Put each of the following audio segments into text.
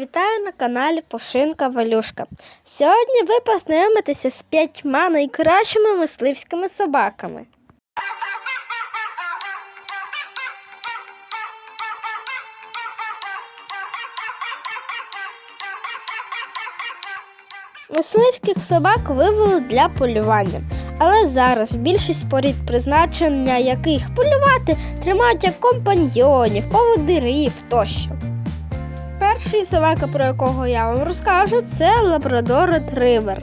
Вітаю на каналі Пушинка Валюшка. Сьогодні ви познайомитеся з п'ятьма найкращими мисливськими собаками. Мисливських собак вивели для полювання, але зараз більшість порід призначення яких полювати тримають як компаньйонів, поводирів тощо. Перший собака, про якого я вам розкажу, це лабрадор ретривер.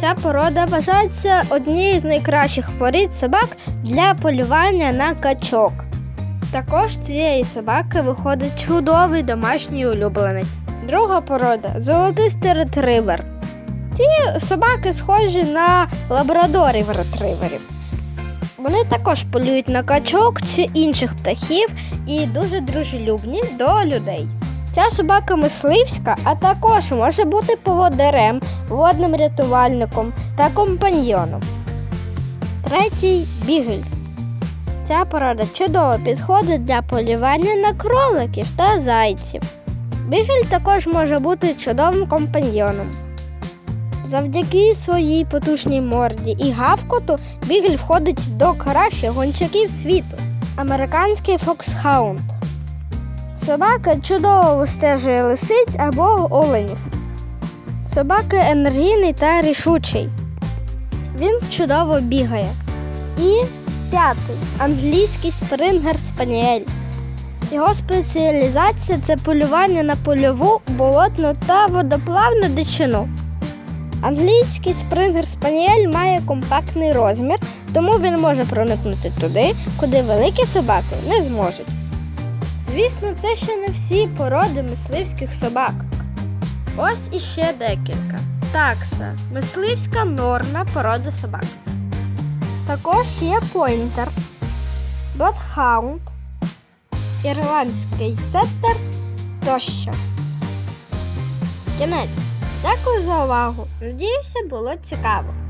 Ця порода вважається однією з найкращих порід собак для полювання на качок. Також цієї собаки виходить чудовий домашній улюбленець. Друга порода золотистий ретривер. Ці собаки схожі на лабрадорів ретриверів. Вони також полюють на качок чи інших птахів і дуже дружелюбні до людей. Ця собака мисливська, а також може бути поводирем, водним рятувальником та компаньйоном. Третій бігель. Ця порода чудово підходить для полювання на кроликів та зайців. Бігель також може бути чудовим компаньйоном. Завдяки своїй потужній морді і гавкоту бігель входить до кращих гончаків світу. Американський фоксхаунд. Собака чудово вистежує лисиць або оленів. Собака енергійний та рішучий. Він чудово бігає. І п'ятий англійський спрингер спаніель. Його спеціалізація це полювання на польову, болотну та водоплавну дичину. Англійський спрингер спаніель має компактний розмір, тому він може проникнути туди, куди великі собаки не зможуть. Звісно, це ще не всі породи мисливських собак. Ось іще декілька. Такса мисливська норма породи собак. Також є пойнтер, бладхаунд, ірландський сеттер тощо. Кінець. Дякую за увагу. Надіюся, було цікаво.